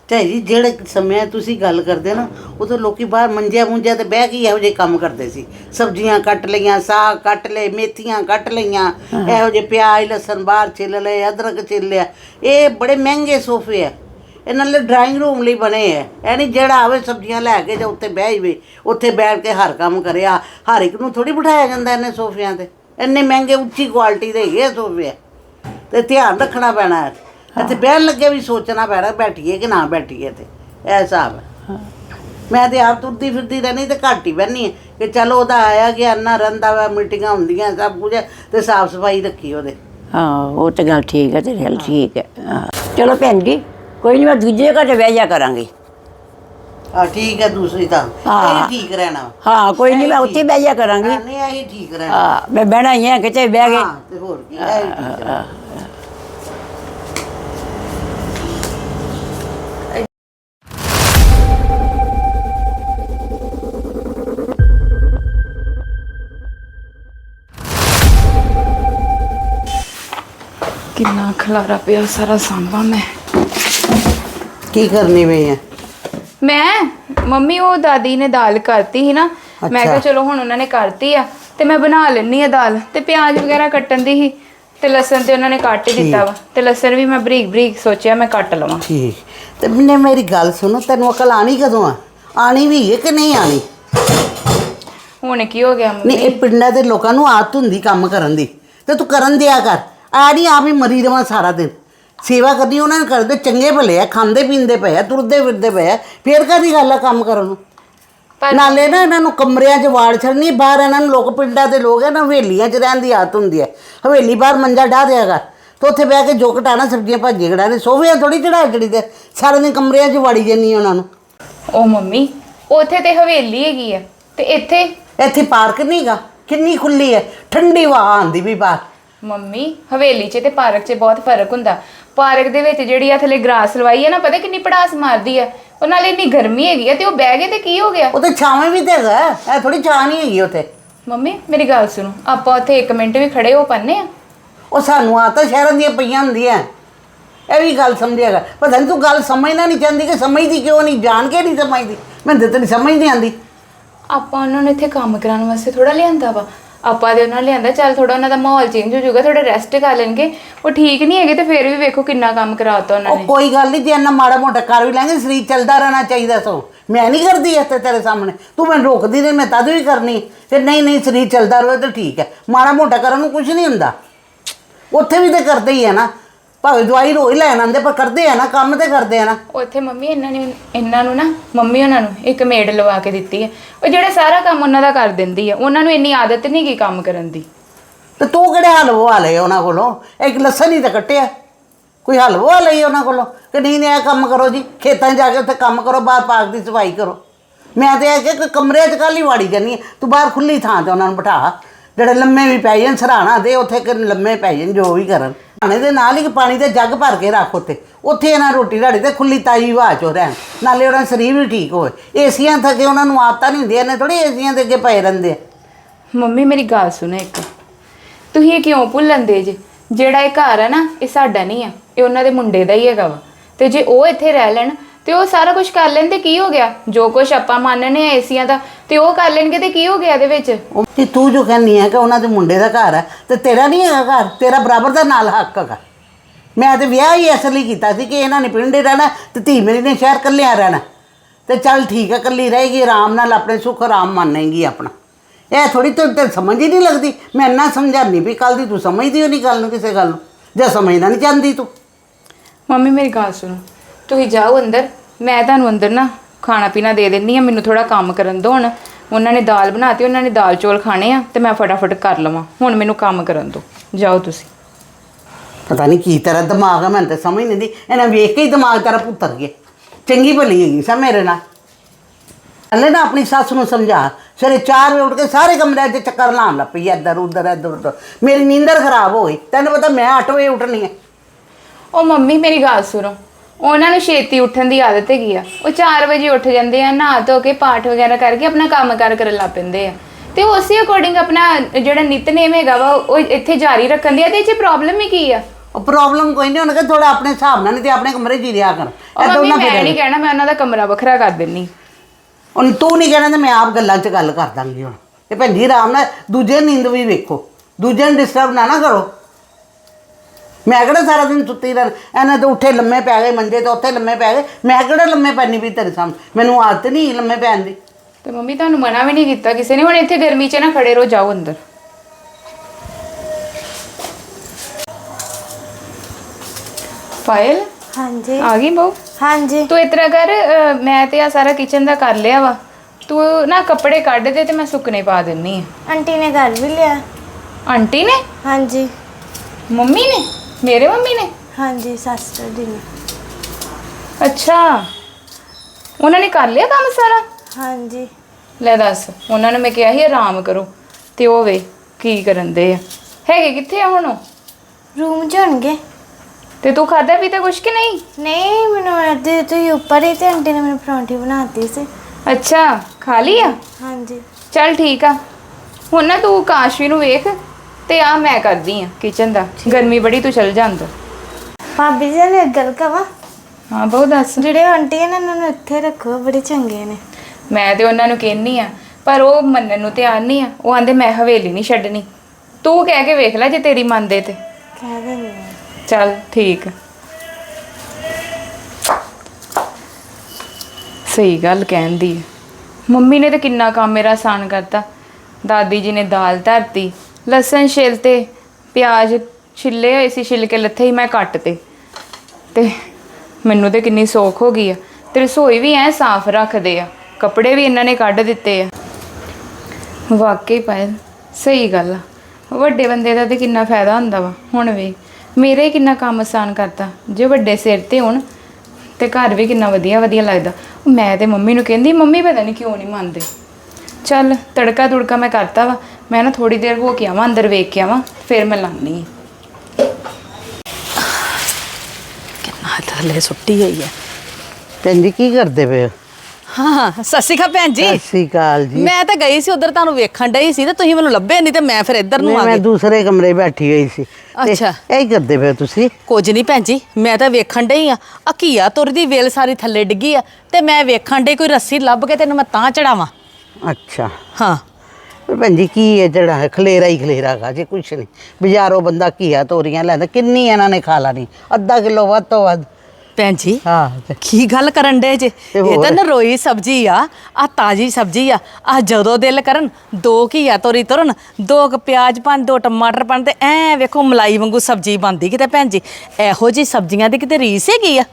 ਤੇ ਜੀ ਜਿਹੜੇ ਸਮੇਂ ਤੁਸੀਂ ਗੱਲ ਕਰਦੇ ਨਾ ਉਦੋਂ ਲੋਕੀ ਬਾਹਰ ਮੰਜਿਆ ਮੁੰਜਿਆ ਤੇ ਬਹਿ ਕੇ ਹੀ ਇਹੋ ਜਿਹੇ ਕੰਮ ਕਰਦੇ ਸੀ। ਸਬਜ਼ੀਆਂ ਕੱਟ ਲਈਆਂ ਸਾਗ ਕੱਟ ਲਏ ਮੇਥੀਆਂ ਕੱਟ ਲਈਆਂ ਇਹੋ ਜਿਹੇ ਪਿਆਜ਼ ਲਸਣ ਬਾਹਰ ਛਿੱਲ ਲਏ ਅਦਰਕ ਛਿੱਲ ਲਿਆ। ਇਹ ਬੜੇ ਮਹਿੰਗੇ ਸੋਫੇ ਆ। ਇਹਨਾਂ ਲਈ ਡਰਾਇੰਗ ਰੂਮ ਲਈ ਬਣੇ ਆ ਇਹ ਨਹੀਂ ਜਿਹੜਾ ਆਵੇ ਸਬਜ਼ੀਆਂ ਲੈ ਕੇ ਜਾਂ ਉੱਤੇ ਬਹਿ ਜਵੇ ਉੱਥੇ ਬੈਠ ਕੇ ਹਰ ਕੰਮ ਕਰਿਆ ਹਰ ਇੱਕ ਨੂੰ ਥੋੜੀ ਬਿਠਾਇਆ ਜਾਂਦਾ ਇਹਨੇ ਸੋਫਿਆਂ ਤੇ। ਇੰਨੇ ਮਹਿੰਗੇ ਉੱਚੀ ਕੁਆਲਿਟੀ ਦੇ ਹੈਗੇ ਸੋਫੇ। ਤੇ ਧਿਆਨ ਰੱਖਣਾ ਪੈਣਾ ਹੈ। ਇੱਥੇ ਬਹਿਣ ਲੱਗੇ ਵੀ ਸੋਚਣਾ ਪੈਣਾ ਬੈਠੀਏ ਕਿ ਨਾ ਬੈਠੀਏ ਤੇ ਇਹ ਹਿਸਾਬ ਹੈ। ਮੈਂ ਤੇ ਆਪ ਤੁਰਦੀ ਫਿਰਦੀ ਰਹਿਣੀ ਤੇ ਘੱਟ ਹੀ ਬਹਿਨੀ ਹੈ ਕਿ ਚਲੋ ਉਹਦਾ ਆਇਆ ਗਿਆ ਨਾ ਰਹਿੰਦਾ ਵਾ ਮੀਟਿੰਗਾਂ ਹੁੰਦੀਆਂ ਸਭ ਕੁਝ ਤੇ ਸਾਫ਼ ਸਫ਼ਾਈ ਰੱਖੀ ਉਹਦੇ। ਹਾਂ ਉਹ ਤਾਂ ਗੱਲ ਠੀਕ ਹੈ ਤੇਰੀ ਗੱਲ ਠੀਕ ਹਾਂ। ਚਲੋ ਭੈਣ ਜੀ। ਕੋਈ ਨਹੀਂ ਮੈਂ ਦੂਜੇ ਘਰ ਤੇ ਬਹਿ ਜਾ ਕਰਾਂਗੀ ਆ ਠੀਕ ਹੈ ਦੂਸਰੀ ਤਾਂ ਹਾਂ। ਇਹ ਠੀਕ ਰਹਿਣਾ ਵਾ। ਹਾਂ ਕੋਈ ਨਹੀਂ ਮੈਂ ਉੱਥੇ ਬਹਿ ਜਾ ਕਰਾਂਗੀ ਹਾਂ, ਨਹੀਂ ਇਹ ਠੀਕ ਰਹਿਣਾ ਹਾਂ ਮੈਂ ਬਹਿਣਾ ਹੀ ਹੈ ਕਿਤੇ ਬਹਿ ਗਏ ਹਾਂ ਤੇ ਹੋਰ ਕੀ ਇਹ ਠੀਕ ਰਹਿਣਾ ਕਿੰਨਾ ਖਲਾਰਾ ਪਿਆ ਸਾਰਾ ਸਾਂਭਾ ਮੈਂ ਕੀ ਕਰਨੀ ਪਈ ਹੈ ਮੈਂ ਮੰਮੀ ਉਹ ਦਾਦੀ ਨੇ ਦਾਲ ਕਰਤੀ ਸੀ ਨਾ। ਮੈਂ ਕਿਹਾ। ਚਲੋ ਹੁਣ ਉਹਨਾਂ ਨੇ ਕਰਤੀ ਆ ਤੇ ਮੈਂ ਬਣਾ ਲੈਣੀ ਆ ਦਾਲ। ਤੇ ਪਿਆਜ਼ ਵਗੈਰਾ ਕੱਟਣ ਦੀ ਸੀ ਤੇ ਲਸਣ ਤੇ ਉਹਨਾਂ ਨੇ ਕੱਟ ਹੀ ਦਿੱਤਾ ਵਾ। ਤੇ ਲਸਣ ਵੀ ਮੈਂ ਬਰੀਕ ਬਰੀਕ ਸੋਚਿਆ ਮੈਂ ਕੱਟ ਲਵਾਂ। ਠੀਕ। ਤੇ ਮੈਨੇ ਮੇਰੀ ਗੱਲ ਸੁਣੋ ਤੈਨੂੰ ਅਕਲ ਆਣੀ ਕਦੋਂ ਆ? ਆਣੀ ਵੀ ਹੈ ਕਿ ਨਹੀਂ ਆਣੀ? ਹੁਣ ਕੀ ਹੋ ਗਿਆ ਮੰਮੀ? ਨਹੀਂ ਇਹ ਪਿੰਡਾਂ ਦੇ ਲੋਕਾਂ ਨੂੰ ਆਦਤ ਹੁੰਦੀ ਕੰਮ ਕਰਨ ਦੀ। ਤੇ ਤੂੰ ਕਰਨ ਦਿਆ ਕਰ। ਆ ਨਹੀਂ ਆਪ ਹੀ ਮਰੀ ਰਵਾਂ ਸਾਰਾ ਦਿਨ। ਸੇਵਾ ਕਰਨੀ ਉਹਨਾਂ ਨੇ ਕਰਦੇ ਚੰਗੇ ਭਲੇ ਆ ਖਾਂਦੇ ਪੀਂਦੇ ਪਏ ਆ ਤੁਰਦੇ ਫਿਰਦੇ ਪਏ ਆ। ਫੇਰ ਕਾਦੀ ਗੱਲ ਆ ਕੰਮ ਕਰਨ ਨੂੰ? ਨਾਲੇ ਨਾ ਇਹਨਾਂ ਨੂੰ ਕਮਰਿਆਂ 'ਚ ਵਾੜ ਛੱਡਣੀ ਬਾਹਰ ਇਹਨਾਂ ਨੂੰ ਲੋਕ ਪਿੰਡਾਂ ਦੇ ਲੋਕ ਹੈ ਨਾ ਹਵੇਲੀਆਂ 'ਚ ਰਹਿਣ ਦੀ ਆਦਤ ਹੁੰਦੀ ਹੈ ਹਵੇਲੀ ਬਾਹਰ ਮੰਜਾ ਢਾ ਕਰ ਤੇ ਉੱਥੇ ਬਹਿ ਕੇ ਜੋ ਘਟਾਣਾ ਸਬਜ਼ੀਆਂ ਭਾਜੀ ਘਟਾਣੇ ਸੋਫਿਆਂ ਥੋੜੀ ਚੜਾ ਚੜੀ ਦੇ ਸਾਰਾ ਦਿਨ ਕਮਰਿਆਂ 'ਚ ਵਾੜੀ ਜੰਨੀ ਉਹਨਾਂ ਨੂੰ। ਉਹ ਮੰਮੀ ਉੱਥੇ ਤੇ ਹਵੇਲੀ ਹੈਗੀ ਆ ਤੇ ਇੱਥੇ? ਇੱਥੇ ਪਾਰਕ ਨਹੀਂਗਾ ਕਿੰਨੀ ਖੁੱਲੀ ਹੈ ਠੰਡੀ ਹਵਾ ਆਉਂਦੀ ਵੀ ਬਾਹਰ। ਮੰਮੀ ਹਵੇਲੀ 'ਚ ਤੇ ਪਾਰਕ 'ਚ ਬਹੁਤ ਫ਼ਰਕ ਹੁੰਦਾ। ਪਾਰਕ ਦੇ ਵਿੱਚ ਜਿਹੜੀ ਆ ਥੱਲੇ ਗਰਾਸ ਲਵਾਈ ਹੈ ਨਾ ਪਤਾ ਕਿੰਨੀ ਪੜਾਸ ਮਾਰਦੀ ਆ? ਉਹ ਨਾਲੇ ਇੰਨੀ ਗਰਮੀ ਹੈਗੀ ਆ ਤੇ ਉਹ ਬਹਿ ਗਏ ਤੇ ਕੀ ਹੋ ਗਿਆ? ਉੱਥੇ ਛਾਵੇਂ ਵੀ ਤੇ ਹੈਗਾ ਇਹ ਥੋੜੀ ਛਾਂ ਨਹੀਂ ਹੈਗੀ ਉੱਥੇ। ਮੰਮੀ ਮੇਰੀ ਗੱਲ ਸੁਣੋ ਆਪਾਂ ਉੱਥੇ 1 ਮਿੰਟ ਵੀ ਖੜੇ ਹੋ ਪੰਨੇ ਆ? ਉਹ ਸਾਨੂੰ ਆ ਤਾਂ ਸ਼ਹਿਰਾਂ ਦੀਆਂ ਪਈਆਂ ਹੁੰਦੀਆਂ। ਇਹ ਵੀ ਗੱਲ ਸਮਝਿਆਗਾ ਪਤਾ ਨਹੀਂ ਤੂੰ ਗੱਲ ਸਮਝਣਾ ਨਹੀਂ ਚਾਹੁੰਦੀ ਕਿ ਸਮਝਦੀ ਕਿਉਂ ਨਹੀਂ? ਜਾਣ ਕੇ ਨਹੀਂ ਸਮਝਦੀ। ਮੈਨੂੰ ਤਾਂ ਤੇਰੀ ਸਮਝ ਨਹੀਂ ਆਉਂਦੀ। ਆਪਾਂ ਉਹਨਾਂ ਨੂੰ ਇੱਥੇ ਕੰਮ ਕਰਾਉਣ ਵਾਸਤੇ ਥੋੜਾ ਲਿਆਂਦਾ ਵਾ। ਆਪਾਂ ਦੇ ਉਹਨਾਂ ਲਿਆਂਦਾ ਚੱਲ ਥੋੜਾ ਉਹਨਾਂ ਦਾ ਮਾਹੌਲ ਚੇਂਜ ਹੋ ਜਾਊਗਾ ਥੋੜਾ ਰੈਸਟ ਕਰ ਲੈਣਗੇ। ਉਹ ਠੀਕ ਨਹੀਂ ਹੈਗੇ ਤੇ ਫਿਰ ਵੀ ਵੇਖੋ ਕਿੰਨਾ ਕੰਮ ਕਰਾਤਾ ਉਹਨਾਂ ਉਹ ਨੇ। ਕੋਈ ਗੱਲ ਨਹੀਂ ਜੇ ਇੰਨਾ ਮਾੜਾ ਮੋਟਾ ਕਰ ਵੀ ਲਾਂਗੇ ਸਰੀਰ ਚੱਲਦਾ ਰਹਿਣਾ ਚਾਹੀਦਾ ਸੋ ਮੈਂ ਨਹੀਂ ਕਰਦੀ ਇੱਥੇ ਤੇਰੇ ਸਾਹਮਣੇ। ਤੂੰ ਮੈਨੂੰ ਰੋਕਦੀ ਨਹੀਂ ਮੈਂ ਤਦ ਵੀ ਕਰਨੀ। ਫਿਰ ਨਹੀਂ ਨਹੀਂ ਸਰੀਰ ਚੱਲਦਾ ਰਹੇ ਤਾਂ ਠੀਕ ਹੈ। ਮਾੜਾ ਮੋਟਾ ਕਰਨ ਨੂੰ ਕੁਝ ਨਹੀਂ ਹੁੰਦਾ। ਉੱਥੇ ਵੀ ਤੇ ਕਰਦੇ ਹੀ ਆ ਨਾ। ਭਾਵੇਂ ਦਵਾਈ ਰੋਜ਼ ਲੈਣ ਆਉਂਦੇ ਪਰ ਕਰਦੇ ਆ ਨਾ ਕੰਮ ਤੇ ਕਰਦੇ ਆ ਨਾ। ਉੱਥੇ ਮੰਮੀ ਇਹਨਾਂ ਨੇ ਇਹਨਾਂ ਨੂੰ ਨਾ ਮੰਮੀ ਉਹਨਾਂ ਨੂੰ ਇੱਕ ਮੇਡ ਲਵਾ ਕੇ ਦਿੱਤੀ ਹੈ। ਉਹ ਜਿਹੜਾ ਸਾਰਾ ਕੰਮ ਉਹਨਾਂ ਦਾ ਕਰ ਦਿੰਦੀ ਹੈ ਉਹਨਾਂ ਨੂੰ ਇੰਨੀ ਆਦਤ ਨਹੀਂ ਗੀ ਕੰਮ ਕਰਨ ਦੀ। ਤੇ ਤੂੰ ਕਿਹੜੇ ਹਲਵਾ ਲਏ ਉਹਨਾਂ ਕੋਲੋਂ? ਇੱਕ ਲਸਣ ਹੀ ਤਾਂ ਕੱਟਿਆ। ਕੋਈ ਹਲਵਾ ਲਈ ਉਹਨਾਂ ਕੋਲੋਂ? ਕਿ ਨਹੀਂ ਨਹੀਂ ਇਹ ਕੰਮ ਕਰੋ ਜੀ ਖੇਤਾਂ 'ਚ ਜਾ ਕੇ ਉੱਥੇ ਕੰਮ ਕਰੋ ਬਾਹਰ ਪਾਰਕ ਦੀ ਸਫ਼ਾਈ ਕਰੋ। ਮੈਂ ਤੇ ਇਹ ਕਿ ਕੋਈ ਕਮਰੇ 'ਚ ਕਾਲੀ ਵਾੜੀ ਕਰਨੀ ਹੈ। ਤੂੰ ਬਾਹਰ ਖੁੱਲੀ ਥਾਂ ਤੇ ਉਹਨਾਂ ਨੂੰ ਬਿਠਾ। ਜਿਹੜੇ ਲੰਮੇ ਵੀ ਪੈ ਜਾਣ ਸਰਾਣਾ ਦੇ ਉੱਥੇ ਕਿ ਲੰਮੇ ਪੈ ਜਾਣ ਜੋ ਵੀ ਕਰਨ। ਖਾਣੇ ਦੇ ਨਾਲ ਹੀ ਪਾਣੀ ਦੇ ਜੱਗ ਭਰ ਕੇ ਰੱਖ ਉੱਥੇ। ਉੱਥੇ ਇਹਨਾਂ ਰੋਟੀ ਰਾੜੀ ਤੇ ਖੁੱਲੀ ਤਾਜੀ ਹਵਾ 'ਚੋਂ ਰਹਿਣ। ਨਾਲੇ ਉਹਨਾਂ ਦਾ ਸਰੀਰ ਵੀ ਠੀਕ ਹੋਏ ਏਸੀਆਂ ਥੱਕੇ ਉਹਨਾਂ ਨੂੰ ਆਦਤਾਂ ਨਹੀਂ ਹੁੰਦੀਆਂ ਨੇ ਥੋੜੀ ਏਸੀਆਂ ਦੇ ਅੱਗੇ ਪਏ ਰਹਿੰਦੇ ਆ। ਮੰਮੀ, ਮੇਰੀ ਗੱਲ ਸੁਣੋ ਇੱਕ। ਤੁਸੀਂ ਇਹ ਕਿਉਂ ਭੁੱਲਣ ਦੇ ਜੇ? ਜਿਹੜਾ ਇਹ ਘਰ ਹੈ ਨਾ, ਇਹ ਸਾਡਾ ਨਹੀਂ ਆ। ਇਹ ਉਹਨਾਂ ਦੇ ਮੁੰਡੇ ਦਾ ਹੀ ਹੈਗਾ ਵਾ। ਤੇ ਜੇ ਉਹ ਇੱਥੇ ਰਹਿ ਲੈਣ ਤੇ ਉਹ ਸਾਰਾ ਕੁਝ ਕਰ ਲੈਣ ਤੇ ਕੀ ਹੋ ਗਿਆ? ਜੋ ਕੁਝ ਆਪਾਂ ਮੰਨਨੇ ਆ ਏਸੀਆਂ ਦਾ ਤੇ ਉਹ ਕਰ ਲੈਣਗੇ ਤੇ ਕੀ ਹੋ ਗਿਆ ਇਹਦੇ ਵਿੱਚ? ਉਹ ਕਿ ਤੂੰ ਜੋ ਕਹਿੰਦੀ ਹੈ ਕਿ ਉਹਨਾਂ ਦੇ ਮੁੰਡੇ ਦਾ ਘਰ ਹੈ ਤੇ ਤੇਰਾ ਨਹੀਂ ਹੈਗਾ ਘਰ ਤੇਰਾ ਬਰਾਬਰ ਦਾ ਨਾਲ ਹੱਕ ਹੈਗਾ। ਮੈਂ ਤੇ ਵਿਆਹ ਹੀ ਇਸ ਲਈ ਕੀਤਾ ਸੀ ਕਿ ਇਹਨਾਂ ਨੇ ਪਿੰਡੇ ਰਹਿਣਾ ਤੇ ਧੀ ਮੇਰੀ ਨੇ ਸ਼ਹਿਰ ਕੱਲਿਆਂ ਰਹਿਣਾ। ਤੇ ਚੱਲ ਠੀਕ ਹੈ ਕੱਲੀ ਰਹੇਗੀ ਆਰਾਮ ਨਾਲ ਆਪਣੇ ਸੁੱਖ ਆਰਾਮ ਮੰਨੇਗੀ ਆਪਣਾ। ਇਹ ਥੋੜੀ ਤੇ ਤੇ ਸਮਝ ਹੀ ਨਹੀਂ ਲੱਗਦੀ। ਮੈਂ ਇੰਨਾ ਸਮਝਾਨੀ ਵੀ ਕੱਲ ਦੀ ਤੂੰ ਸਮਝਦੀ ਹੋ ਨਹੀਂ ਗੱਲ ਨੂੰ ਕਿਸੇ ਗੱਲ ਨੂੰ। ਜਾਂ ਸਮਝਣਾ ਨਹੀਂ ਚਾਹੁੰਦੀ ਤੂੰ। ਮੰਮੀ ਮੇਰੀ ਗੱਲ ਸੁਣੋ। ਤੁਸੀਂ ਜਾਓ ਅੰਦਰ। ਮੈਂ ਤੁਹਾਨੂੰ ਅੰਦਰ ਨਾ ਖਾਣਾ ਪੀਣਾ ਦੇ ਦਿੰਨੀ ਆ ਮੈਨੂੰ ਥੋੜਾ ਕੰਮ ਕਰਨ ਦਿਓ ਹੁਣ। ਉਹਨਾਂ ਨੇ ਦਾਲ ਬਣਾਤੀ ਉਹਨਾਂ ਨੇ ਦਾਲ ਚੌਲ ਖਾਣੇ ਆ ਤੇ ਮੈਂ ਫਟਾਫਟ ਕਰ ਲਵਾਂ। ਹੁਣ ਮੈਨੂੰ ਕੰਮ ਕਰਨ ਦਿਓ। ਜਾਓ ਤੁਸੀਂ। ਪਤਾ ਨਹੀਂ ਕੀ ਤੇਰਾ ਦਿਮਾਗ ਹੈ ਮੈਨੂੰ ਤਾਂ ਸਮਝ ਨਹੀਂ ਦੀ ਇਹਨਾਂ ਵੇਖ ਕੇ ਹੀ ਦਿਮਾਗ ਤੇਰਾ ਪੁੱਤਰ ਗਿਆ। ਚੰਗੀ ਭਲੀ ਹੈਗੀ ਸਾ ਮੇਰੇ ਨਾਲ। ਹਲੇ ਨਾ ਆਪਣੀ ਸੱਸ ਨੂੰ ਸਮਝਾ। ਸਵੇਰੇ 4 ਵਜੇ ਉੱਠ ਕੇ ਸਾਰੇ ਕਮਰਿਆਂ 'ਚ ਚੱਕਰ ਲਾਉਣ ਲੱਗ ਪਈ ਇੱਧਰ ਉੱਧਰ ਇੱਧਰ ਉੱਧਰ। ਮੇਰੀ ਨੀਂਦਰ ਖਰਾਬ ਹੋ ਗਈ। ਤੈਨੂੰ ਪਤਾ ਮੈਂ 8 ਵਜੇ ਉੱਠਣੀ ਹੈ ਉਹ ਮੰਮੀ ਮੇਰੀ ਗੱਲ ਸੁਣੋ। ਉਹਨਾਂ ਨੂੰ ਛੇਤੀ ਉੱਠਣ ਦੀ ਆਦਤ ਹੈਗੀ ਆ। ਉਹ 4 ਵਜੇ ਉੱਠ ਜਾਂਦੇ ਆ ਨਹਾ ਧੋ ਕੇ ਪਾਠ ਵਗੈਰਾ ਕਰਕੇ ਆਪਣਾ ਕੰਮ ਕਾਰ ਕਰਨ ਲੱਗ ਪੈਂਦੇ ਆ। ਤੇ ਉਸੇ ਅਕੋਰਡਿੰਗ ਆਪਣਾ ਜਿਹੜਾ ਨਿਤਨੇਮ ਹੈਗਾ ਵਾ ਉਹ ਇੱਥੇ ਜਾਰੀ ਰੱਖਣ ਦੀ ਆ ਤੇ ਇਹ 'ਚ ਪ੍ਰੋਬਲਮ ਹੀ ਕੀ ਆ? ਉਹ ਪ੍ਰੋਬਲਮ ਕੋਈ ਨਹੀਂ ਉਹਨਾਂ ਕਿ ਥੋੜਾ ਆਪਣੇ ਹਿਸਾਬ ਨਾਲ ਨਹੀਂ ਤੇ ਆਪਣੇ ਕਮਰੇ 'ਚ ਹੀ ਰਿਹਾ ਕਰ। ਉਹ ਇੱਧਰ ਮੰਮੀ ਨਾ ਮੈਂ ਨਹੀਂ ਕਹਿਣਾ ਮੈਂ ਉਹਨਾਂ ਦਾ ਕਮਰਾ ਵੱਖਰਾ ਕਰ ਦਿੰਨੀ। ਹੁਣ ਤੂੰ ਨਹੀਂ ਕਹਿਣਾ ਤੇ ਮੈਂ ਆਪ ਗੱਲਾਂ 'ਚ ਗੱਲ ਕਰ ਦਾਂਗੀ ਹੁਣ। ਤੇ ਭੈਣ ਜੀ ਆਰਾਮ ਨਾਲ ਦੂਜੇ ਨੀਂਦ ਵੀ ਵੇਖੋ। ਦੂਜੇ ਨੂੰ ਡਿਸਟਰਬ ਨਾ ਨਾ ਕਰੋ। ਮੈਂ ਕਿਹੜਾ ਸਾਰਾ ਦਿਨ ਸੁੱਤੀ ਰਹਿ ਇਹਨਾਂ ਤੇ ਉੱਠੇ ਲੰਮੇ ਪੈ ਗਏ ਮੰਜੇ ਤੇ ਉੱਥੇ ਲੰਮੇ ਪੈ ਗਏ। ਮੈਂ ਕਿਹੜਾ ਲੰਮੇ ਪੈਣੀ ਵੀ ਤੇਰੇ ਸਾਹਮਣੇ? ਮੈਨੂੰ ਆਦਤ ਨਹੀਂ ਲੰਮੇ ਪੈਣ ਦੀ। ਤੇ ਮੰਮੀ ਤੁਹਾਨੂੰ ਮਨਾ ਵੀ ਨਹੀਂ ਕੀਤਾ ਕਿਸੇ ਨੇ? ਹੁਣ ਇੱਥੇ ਗਰਮੀ 'ਚ ਨਾ ਖੜੇ ਰਹੋ ਜਾਓ ਅੰਦਰ। ਪਾਇਲ ਹਾਂਜੀ। ਆ ਗਈ ਬਹੁ? ਹਾਂਜੀ। ਤੂੰ ਇਤਰਾ ਕਰ ਮੈਂ ਤੇ ਆ ਸਾਰਾ ਕਿਚਨ ਦਾ ਕਰ ਲਿਆ ਵਾ। ਤੂੰ ਨਾ ਕੱਪੜੇ ਕੱਢ ਦੇ ਤੇ ਮੈਂ ਸੁੱਕਣੇ ਪਾ ਦਿੰਨੀ ਆ। ਆਂਟੀ ਨੇ ਕਰ ਵੀ ਲਿਆ। ਆਂਟੀ ਨੇ? ਹਾਂਜੀ। ਮੰਮੀ ਨੇ? ਮੇਰੇ ਮੰਮੀ ਨੇ? ਹਾਂਜੀ ਸਸਟਰ ਜੀ ਨੇ। ਅੱਛਾ। ਉਹਨਾਂ ਨੇ ਕਰ ਲਿਆ ਕੰਮ ਸਾਰਾ? ਹਾਂਜੀ। ਲੈ ਦੱਸ ਉਹਨਾਂ ਨੂੰ ਮੈਂ ਕਿਹਾ ਸੀ ਆਰਾਮ ਕਰੋ ਤੇ ਉਹ ਵੇ ਕੀ ਕਰਨ ਦੇ ਆ। ਹੈਗੇ ਕਿੱਥੇ ਆ ਹੁਣ ਉਹ? ਰੂਮ 'ਚ ਹੋਣਗੇ। ਤੇ ਤੂੰ ਖਾਦਾ ਪੀਤਾ ਕੁਛ ਕਿ ਨਹੀਂ? ਨਹੀਂ ਮੈਨੂੰ ਅੱਧੇ ਤੁਸੀਂ ਉੱਪਰ ਹੀ ਤੇ ਆਂਟੀ ਨੇ ਮੈਨੂੰ ਪਰੌਂਠੀ ਬਣਾਤੀ ਸੀ। ਅੱਛਾ ਖਾ ਲਈ ਆ? ਹਾਂਜੀ। ਚੱਲ ਠੀਕ ਆ। ਹੁਣ ਨਾ ਤੂੰ ਕਾਸ਼ਵੀ ਨੂੰ ਵੇਖ ਤੇ ਆ ਮੈਂ ਕਰਦੀ ਆ ਕਿਚਨ ਦਾ। ਗਰਮੀ ਬੜੀ ਤੂੰ ਚਲ ਜਾ ਅੰਦਰ। ਭਾਬੀ ਜੀ ਨੇ ਗੱਲ ਕਵਾ। ਹਾਂ ਬਹੁਤ ਦੱਸ। ਜਿਹੜੇ ਆਂਟੀ ਨੇ ਇਹਨਾਂ ਨੂੰ ਇੱਥੇ ਰੱਖੋ ਬੜੇ ਚੰਗੇ ਨੇ। ਮੈਂ ਤੇ ਉਹਨਾਂ ਨੂੰ ਕਹਿੰਨੀ ਆ ਪਰ ਉਹ ਮੰਨਣ ਨੂੰ ਤਿਆਰ ਨਹੀਂ ਆ। ਉਹ ਆਂਦੇ ਮੈਂ ਹਵੇਲੀ ਨਹੀਂ ਛੱਡਣੀ। ਤੂੰ ਕਹਿ ਕੇ ਵੇਖ ਲੈ ਜੇ ਤੇਰੀ ਮੰਨਦੇ ਤੇ। ਕਹਿ ਦਿੰਦੇ ਚੱਲ ਠੀਕ। ਸਹੀ ਗੱਲ ਕਹਿੰਦੀ ਮੰਮੀ ਨੇ ਤਾਂ ਕਿੰਨਾ ਕੰਮ ਮੇਰਾ ਆਸਾਨ ਕਰਤਾ। ਦਾਦੀ ਜੀ ਨੇ ਦਾਲ ਧਰਤੀ। ਲਸਣ ਛਿਲਤੇ ਪਿਆਜ਼ ਛਿੱਲੇ ਹੋਏ ਸੀ, ਛਿਲ ਕੇ ਲੱਥੇ ਹੀ ਮੈਂ ਕੱਟਤੇ ਤੇ। ਮੈਨੂੰ ਤੇ ਕਿੰਨੀ ਸੌਖ ਹੋ ਗਈ ਆ। ਤੇ ਰਸੋਈ ਵੀ ਐ ਸਾਫ਼ ਰੱਖਦੇ ਆ। ਕੱਪੜੇ ਵੀ ਇਹਨਾਂ ਨੇ ਕੱਢ ਦਿੱਤੇ ਆ। ਵਾਕਈ ਪਾਇਲ ਸਹੀ ਗੱਲ ਆ। ਵੱਡੇ ਬੰਦੇ ਦਾ ਤੇ ਕਿੰਨਾ ਫਾਇਦਾ ਹੁੰਦਾ ਵਾ। ਹੁਣ ਵੀ, ਮੇਰੇ ਕਿੰਨਾ ਕੰਮ ਆਸਾਨ ਕਰਤਾ। ਜੇ ਵੱਡੇ ਸਿਰ ਤੇ ਹੋਣ, ਤੇ ਘਰ ਵੀ ਕਿੰਨਾ ਵਧੀਆ ਵਧੀਆ ਲੱਗਦਾ। ਮੈਂ ਤੇ ਮੰਮੀ ਨੂੰ ਕਹਿੰਦੀ, ਮੰਮੀ ਪਤਾ ਨਹੀਂ ਕਿਉਂ ਨਹੀਂ ਮੰਨਦੇ। ਚੱਲ ਤੜਕਾ ਤੁੜਕਾ ਮੈਂ ਕਰਤਾ ਵਾ। ਮੈਂ ਨਾ ਥੋੜੀ ਦੇਰ ਹੋ ਕੇ ਆਵਾਂ ਅੰਦਰ ਵੇਖ ਕੇ ਆਵਾਂ ਫਿਰ ਮੈਂ ਲਾਣੀ ਕਿੰਨਾ ਥੱਲੇ ਸੁੱਟੀ ਹੋਈ ਹੈ। ਭੈਣ ਜੀ ਕੀ ਕਰਦੇ ਪਏ ਹੋ? ਹਾਂ ਸਤਿ ਸ਼੍ਰੀ ਅਕਾਲ ਭੈਣ ਜੀ। ਸਤਿ ਸ਼੍ਰੀ ਅਕਾਲ ਜੀ। ਮੈਂ ਤਾਂ ਗਈ ਸੀ ਉਧਰ ਤੁਹਾਨੂੰ ਵੇਖਣ ਡਈ ਸੀ ਤੇ ਤੁਸੀਂ ਮੈਨੂੰ ਲੱਭੇ ਨਹੀਂ ਤੇ ਮੈਂ ਫਿਰ ਇੱਧਰ ਨੂੰ ਨਹੀਂ, ਆ ਮੈਂ ਗਈ। ਦੂਸਰੇ ਕਮਰੇ ਬੈਠੀ ਹੋਈ ਸੀ। ਤੇ ਅੱਛਾ। ਇਹ ਕਰਦੇ ਪਏ ਹੋ ਤੁਸੀਂ? ਕੁਝ ਨਹੀਂ ਭੈਣ ਜੀ ਮੈਂ ਤਾਂ ਵੇਖਣ ਡਈ ਆ ਆ ਘੀਆ ਤੁਰ ਦੀ ਵੇਲ ਸਾਰੀ ਥੱਲੇ ਡਿੱਗੀ ਆ ਤੇ ਮੈਂ ਵੇਖਣ ਡਈ ਕੋਈ ਰੱਸੀ ਲੱਭ ਕੇ ਤੈਨੂੰ ਮੈਂ ਤਾਂ ਚੜਾਵਾਂ। ਅੱਛਾ। ਹਾਂ। ਪਰ ਭੈਣ ਜੀ ਕੀ ਹੈ ਜਿਹੜਾ ਹੈ ਖਲੇਰਾ ਹੀ ਖਲੇਰਾ ਹੈਗਾ ਜੇ ਕੁਛ ਨਹੀਂ। ਬਾਜ਼ਾਰੋਂ ਬੰਦਾ ਘੀਆ ਤੋਰੀਆਂ ਲੈਂਦਾ ਕਿੰਨੀ ਇਹਨਾਂ ਨੇ ਖਾ ਲੈਣੀ? ਅੱਧਾ ਕਿਲੋ ਵੱਧ ਤੋਂ ਵੱਧ। ਭੈਣ ਜੀ ਹਾਂ ਤੇ ਕੀ ਗੱਲ ਕਰਨ ਡੇ ਜੇ? ਤੇ ਇਹ ਤਾਂ ਹੋਰ? ਨਰੋਈ ਸਬਜ਼ੀ ਆ ਆ ਤਾਜੀ ਸਬਜ਼ੀ ਆ। ਆ ਜਦੋਂ ਦਿਲ ਕਰਨ ਦੋ ਘੀਆ ਤੋਰੀ ਤੁਰਨ ਦੋ ਕੁ ਪਿਆਜ਼ ਪਾਣ ਦੋ ਟਮਾਟਰ ਪਾਣ ਤੇ ਐ ਵੇਖੋ ਮਲਾਈ ਵਾਂਗੂ ਸਬਜ਼ੀ ਬਣਦੀ ਕਿਤੇ ਭੈਣ ਜੀ। ਇਹੋ ਜੀ ਸਬਜ਼ੀਆਂ ਦੀ ਕਿਤੇ ਰੀਸ ਹੈਗੀ ਆ?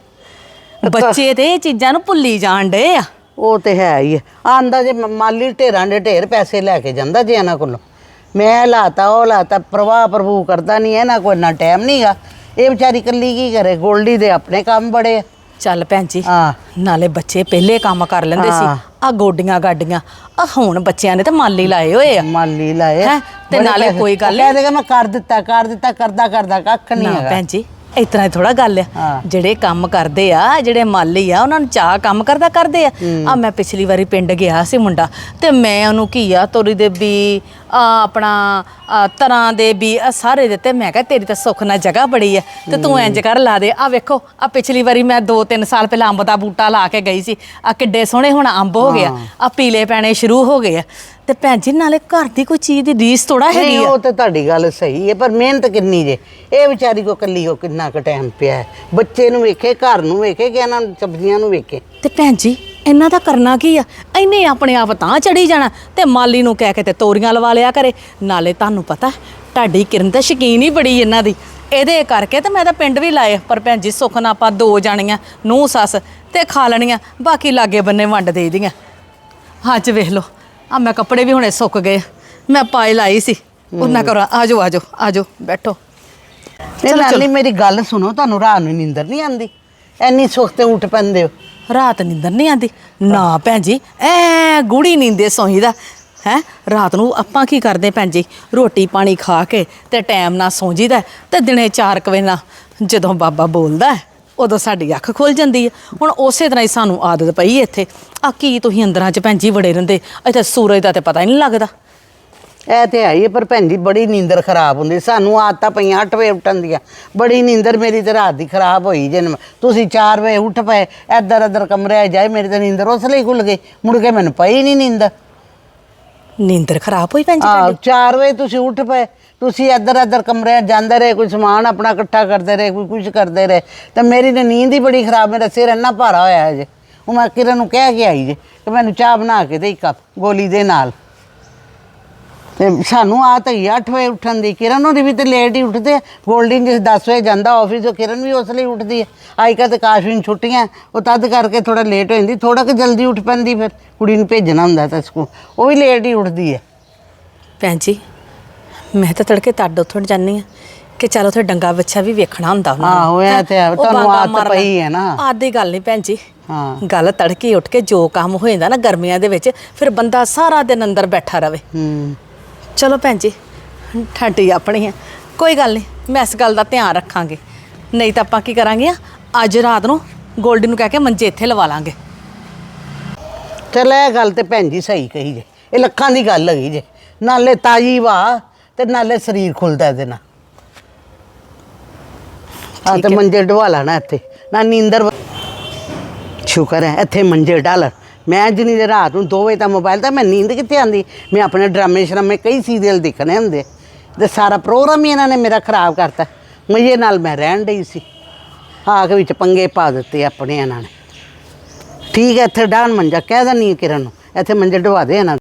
ਬੱਚੇ ਤੇ ਇਹ ਚੀਜ਼ਾਂ ਨੂੰ ਭੁੱਲੀ ਜਾਣ ਡੇ ਆ। ਉਹ ਤੇ ਹੈ ਹੀ ਆਂਦਾ ਜੇ ਮਾਲੀ ਢੇਰਾਂ ਦੇ ਢੇਰ ਪੈਸੇ ਲੈ ਕੇ ਜਾਂਦਾ ਜੇ ਇਹਨਾਂ ਕੋਲੋਂ। ਮੈਂ ਲਾਤਾ ਉਹ ਲਾਤਾ ਪ੍ਰਵਾਹ ਪ੍ਰਭੂ ਕਰਦਾ ਨਹੀਂ ਇਹਨਾਂ ਕੋਲ ਇੰਨਾ ਟਾਈਮ ਨਹੀਂਗਾ ਇਹ ਵਿਚਾਰੀ ਕੱਲੀ ਕੀ ਕਰੇ? ਗੋਲਡੀ ਦੇ ਆਪਣੇ ਕੰਮ ਬੜੇ ਆ। ਚੱਲ ਭੈਣ ਜੀ ਹਾਂ। ਨਾਲੇ ਬੱਚੇ ਪਹਿਲੇ ਕੰਮ ਕਰ ਲੈਂਦੇ ਸੀ। ਆ ਗੋਡੀਆਂ ਗਾਡੀਆਂ ਆ ਹੁਣ ਬੱਚਿਆਂ ਨੇ ਤਾਂ ਮਾਲੀ ਲਾਏ ਹੋਏ ਆ। ਮਾਲੀ ਲਾਏ ਹੈਂ? ਤੇ ਬੜੇ ਨਾਲੇ ਪੈਸੇ। ਕੋਈ ਗੱਲ ਉਹ ਕਹਿ ਦੇਗਾ ਮੈਂ ਕਰ ਦਿੱਤਾ ਕਰ ਦਿੱਤਾ ਕਰਦਾ ਕਰਦਾ ਕੱਖ ਨਹੀਂ ਨਾ ਹੈਗਾ। ਭੈਣ ਜੀ ਇਤਨਾ ਥੋੜਾ ਗੱਲ ਆ। ਜਿਹੜੇ ਕੰਮ ਕਰਦੇ ਆ ਜਿਹੜੇ ਮਾਲੀ ਆ ਉਹਨਾਂ ਨੂੰ ਚਾਹ ਕੰਮ ਕਰਦਾ ਕਰਦੇ ਆ। ਆ ਮੈਂ ਪਿਛਲੀ ਵਾਰੀ ਪਿੰਡ ਗਿਆ ਸੀ ਮੁੰਡਾ ਤੇ ਮੈਂ ਉਹਨੂੰ ਘੀਆ ਤੋਰੀ ਦੇ ਵੀ ਆ ਆਪਣਾ ਆਹ ਤਰਾਂ ਦੇ ਵੀ ਸਾਰੇ ਦਿੱਤੇ। ਮੈਂ ਕਿਹਾ ਤੇਰੀ ਤਾਂ ਸੁੱਖ ਨਾਲ ਜਗ੍ਹਾ ਬੜੀ ਆ। ਤੇ ਤੂੰ ਇੰਜ ਕਰ ਲਾ ਦੇ। ਆ ਵੇਖੋ ਆ ਪਿਛਲੀ ਵਾਰੀ ਮੈਂ 2-3 ਸਾਲ ਪਹਿਲਾਂ ਅੰਬ ਦਾ ਬੂਟਾ ਲਾ ਕੇ ਗਈ ਸੀ। ਆ ਕਿੱਡੇ ਸੋਹਣੇ ਹੁਣ ਅੰਬ ਹੋ ਗਿਆ ਆ। ਪੀਲੇ ਪੈਣੇ ਸ਼ੁਰੂ ਹੋ ਗਏ ਆ। ਤੇ ਭੈਣ ਜੀ ਨਾਲੇ ਘਰ ਦੀ ਕੋਈ ਚੀਜ਼ ਦੀ ਰੀਸ ਥੋੜਾ ਹੈਗੀ ਨਹੀਂ ਆ। ਉਹ ਤੇ ਤੁਹਾਡੀ ਗੱਲ ਸਹੀ ਹੈ ਪਰ ਮਿਹਨਤ ਕਿੰਨੀ ਜੇ। ਇਹ ਵਿਚਾਰੀ ਕੋ ਕੱਲੀ ਕੋ ਕਿੰਨਾ ਕੁ ਟਾਈਮ ਪਿਆ ਹੈ। ਬੱਚੇ ਨੂੰ ਵੇਖੇ ਘਰ ਨੂੰ ਵੇਖੇ ਕਿ ਇਹਨਾਂ ਨੂੰ ਸਬਜ਼ੀਆਂ ਨੂੰ ਵੇਖੇ? ਤੇ ਭੈਣ ਜੀ ਇਹਨਾਂ ਦਾ ਕਰਨਾ ਕੀ ਆ? ਇਹਨੇ ਆਪਣੇ ਆਪ ਤਾਂ ਚੜੀ ਜਾਣਾ ਤੇ ਮਾਲੀ ਨੂੰ ਕਹਿ ਕੇ ਤੇ ਤੋਰੀਆਂ ਲਵਾ ਲਿਆ ਕਰੇ। ਨਾਲੇ ਤੁਹਾਨੂੰ ਪਤਾ ਤੁਹਾਡੀ ਕਿਰਨ ਤਾਂ ਸ਼ਕੀਨ ਹੀ ਬੜੀ ਇਹਨਾਂ ਦੀ। ਇਹਦੇ ਕਰਕੇ ਤੇ ਮੈਂ ਤਾਂ ਪਿੰਡ ਵੀ ਲਾਏ ਪਰ ਭੈਣ ਜੀ ਸੁੱਖ ਨਾਲ ਆਪਾਂ ਦੋ ਜਾਣੀਆਂ ਨੂੰ ਸੱਸ ਤੇ ਖਾ ਲੈਣੀਆਂ ਬਾਕੀ ਲਾਗੇ ਬੰਨੇ ਵੰਡ ਦੇ ਦੀਆਂ। ਚ ਵੇਖ ਲਓ ਆ ਮੈਂ ਕੱਪੜੇ ਵੀ ਹੁਣੇ ਸੁੱਕ ਗਏ ਮੈਂ ਪਾਏ ਲਾਈ ਸੀ। ਉਹਨਾਂ ਕਰੋ ਆਜੋ ਆਜੋ ਆਜੋ ਬੈਠੋ। ਤੇ ਨਾਲੀ ਮੇਰੀ ਗੱਲ ਸੁਣੋ ਤੁਹਾਨੂੰ ਰਾਤ ਨੂੰ ਨੀਂਦਰ ਨਹੀਂ ਆਉਂਦੀ। ਐਨੀ ਸੁੱਖ ਤੇ ਉੱਠ ਪੈਂਦੇ ਹੋ। ਰਾਤ ਨੀਂਦਰ ਨਹੀਂ ਆਂਦੀ। ਨਾ ਭੈਣ ਜੀ ਐ ਗੂੜੀ ਨੀਂਦੇ ਸੌਂਹੀਦਾ ਹੈ, ਰਾਤ ਨੂੰ ਆਪਾਂ ਕੀ ਕਰਦੇ ਭੈਣ ਜੀ ਰੋਟੀ ਪਾਣੀ ਖਾ ਕੇ ਤੇ ਟਾਈਮ ਨਾਲ ਸੌਂ ਜੀਦਾ ਤੇ ਦਿਨੇ 4 ਵਜੇ ਨਾਲ ਜਦੋਂ ਬਾਬਾ ਬੋਲਦਾ ਉਦੋਂ ਸਾਡੀ ਅੱਖ ਖੁੱਲ ਜਾਂਦੀ ਹੈ। ਹੁਣ ਉਸੇ ਤਰ੍ਹਾਂ ਹੀ ਸਾਨੂੰ ਆਦਤ ਪਈ ਇੱਥੇ। ਆ ਕੀ ਤੁਸੀਂ ਅੰਦਰਾਂ 'ਚ ਭੈਣ ਜੀ ਵੜੇ ਰਹਿੰਦੇ? ਇੱਥੇ ਸੂਰਜ ਦਾ ਤੇ ਪਤਾ ਹੀ ਨਹੀਂ ਲੱਗਦਾ। ਇਹ ਤੇ ਹੈ ਹੀ ਹੈ, ਪਰ ਭੈਣ ਜੀ ਬੜੀ ਨੀਂਦਰ ਖਰਾਬ ਹੁੰਦੀ। ਸਾਨੂੰ ਆਦਤਾਂ ਪਈਆਂ 8 ਵਜੇ ਉੱਠਣ ਦੀਆਂ। ਬੜੀ ਨੀਂਦਰ ਮੇਰੀ ਤੇ ਰਾਤ ਦੀ ਖਰਾਬ ਹੋਈ ਜੇ ਨ- ਤੁਸੀਂ 4 ਵਜੇ ਉੱਠ ਪਏ ਇੱਧਰ ਇੱਧਰ ਕਮਰੇ 'ਚ ਜਾਏ ਮੇਰੀ ਤਾਂ ਨੀਂਦਰ ਉਸ ਲਈ ਖੁੱਲ ਗਈ। ਮੁੜ ਕੇ ਮੈਨੂੰ ਪਈ ਨਹੀਂ ਨੀਂਦਰ। ਨੀਂਦਰ ਖਰਾਬ ਹੋਈ ਭੈਣ ਜੀ ਆਹ ਤੁਹਾਡੀ? 4 ਵਜੇ ਤੁਸੀਂ ਉੱਠ ਪਏ। ਤੁਸੀਂ ਇੱਧਰ ਇੱਧਰ ਕਮਰੇ 'ਚ ਜਾਂਦੇ ਰਹੇ ਕੋਈ ਸਮਾਨ ਆਪਣਾ ਇਕੱਠਾ ਕਰਦੇ ਰਹੇ ਕੋਈ ਕੁਝ ਕਰਦੇ ਰਹੇ। ਤਾਂ ਮੇਰੀ ਤਾਂ ਨੀਂਦ ਹੀ ਬੜੀ ਖਰਾਬ ਮੇਰਾ ਸਿਰ ਇੰਨਾ ਭਾਰਾ ਹੋਇਆ ਹੈ ਜੇ। ਉਹ ਮੈਂ ਕਿਰਨ ਨੂੰ ਕਹਿ ਕੇ ਆਈ ਜੇ ਕਿ ਮੈਨੂੰ ਚਾਹ ਬਣਾ ਕੇ ਦੇ ਇੱਕ ਕੱਪ ਗੋਲੀ ਦੇ ਨਾਲ। ਤੇ ਸਾਨੂੰ ਆ ਤਾਂ 8 ਵਜੇ ਉੱਠਣ ਦੀ। ਕਿਰਨ ਉਹਦੀ ਵੀ ਤੇ ਲੇਟ ਹੀ ਉੱਠਦੇ ਜਿਸ 10 ਵਜੇ ਜਾਂਦਾ ਆਫਿਸ ਉਹ ਕਿਰਨ ਵੀ ਉਸ ਲਈ ਉੱਠਦੀ ਹੈ ਅੱਜ ਕੱਲ੍ਹ ਤੇ ਕਾਸ਼ਵੀਨ ਛੁੱਟੀਆਂ ਉਹ ਤਦ ਕਰਕੇ ਥੋੜਾ ਲੇਟ ਹੋ ਜਾਂਦੀ। ਥੋੜਾ ਕਿ ਜਲਦੀ ਉੱਠ ਪੈਂਦੀ ਫਿਰ। ਕੁੜੀ ਨੂੰ ਭੇਜਣਾ ਹੁੰਦਾ ਤਾਂ ਸਕੂਲ। ਉਹ ਵੀ ਲੇਟ ਹੀ ਉੱਠਦੀ ਹੈ ਭੈਣ ਜੀ ਮੈਂ ਤਾਂ ਤੜਕੇ ਤੱਡ ਉੱਠਣ ਜਾਂਦੀ ਆ ਕਿ ਚਲ ਉਥੇ ਡੰਗਾ ਬੱਚਾ ਵੀ ਵੇਖਣਾ ਹੁੰਦਾ ਉਹਨਾਂ ਆਹੋ, ਇਹ? ਤੇ ਹੈ, ਉਹ ਤੁਹਾਨੂੰ ਬਾਗਾ ਆਦਤ ਮਾਰਨਾ। ਪਈ ਹੈ ਨਾ। ਆਦੀ ਗੱਲ ਨਹੀਂ ਭੈਣ ਜੀ। ਹਾਂ। ਗੱਲ ਤੜਕੇ ਉੱਠ ਕੇ ਜੋ ਕੰਮ ਹੋ ਜਾਂਦਾ ਨਾ ਗਰਮੀਆਂ ਦੇ ਵਿੱਚ ਫਿਰ ਬੰਦਾ ਸਾਰਾ ਦਿਨ ਅੰਦਰ ਬੈਠਾ ਰਵੇ। ਹੂੰ। ਚਲੋ ਭੈਣ ਜੀ ਠਾਟੀ ਆਪਣੀ ਹੈ। ਕੋਈ ਗੱਲ ਨਹੀਂ ਮੈਂ ਇਸ ਗੱਲ ਦਾ ਧਿਆਨ ਰੱਖਾਂਗੇ। ਨਹੀਂ ਤਾਂ ਆਪਾਂ ਕੀ ਕਰਾਂਗੇ ਆ ਅੱਜ ਰਾਤ ਨੂੰ ਗੋਲਡੀ ਨੂੰ ਕਹਿ ਕੇ ਮੰਜੇ ਇੱਥੇ ਲਵਾ ਲਾਂਗੇ। ਚਲ ਇਹ ਗੱਲ ਤੇ ਭੈਣ ਜੀ ਸਹੀ ਕਹੀ ਜੇ ਇਹ ਲੱਖਾਂ ਦੀ ਗੱਲ ਹੈਗੀ ਜੇ। ਨਾਲੇ ਤਾਜੀ ਵਾ ਤੇ ਨਾਲੇ ਸਰੀਰ ਖੁੱਲਦਾ ਇਹਦੇ ਨਾਲ। ਆ ਤੇ ਮੰਜੇ ਢਵਾ ਲੈਣਾ ਇੱਥੇ ਨਾ ਨੀਂਦਰ ਸ਼ੁਕਰ ਹੈ ਇੱਥੇ ਮੰਜੇ ਡਾਲ ਮੈਂ ਜਿੰਨੀ ਦੇ ਰਾਤ ਨੂੰ 2 ਵਜੇ ਤੱਕ ਮੋਬਾਈਲ ਤਾਂ, ਮੈਂ ਨੀਂਦ ਕਿੱਥੇ ਆਂਦੀ ਮੈਂ ਆਪਣੇ ਡਰਾਮੇ ਸ਼ਰਾਮੇ ਕਈ ਸੀਰੀਅਲ ਦੇਖਣੇ ਹੁੰਦੇ ਤੇ ਸਾਰਾ ਪ੍ਰੋਗਰਾਮ ਹੀ ਇਹਨਾਂ ਨੇ ਮੇਰਾ ਖਰਾਬ ਕਰਤਾ। ਮਜ਼ੇ ਨਾਲ ਮੈਂ ਰਹਿਣ ਡਈ ਸੀ। ਆ ਕੇ ਵਿੱਚ ਪੰਗੇ ਪਾ ਦਿੱਤੇ ਆਪਣੇ ਇਹਨਾਂ ਨੇ। ਠੀਕ ਹੈ, ਇੱਥੇ ਡਾਨ ਮੰਜਾ, ਕਹਿ ਦਿੰਦੀ ਹਾਂ ਕਿਰਨ ਨੂੰ। ਇੱਥੇ ਮੰਜੇ ਢਵਾ ਦੇ ਇਹਨਾਂ ਦੇ।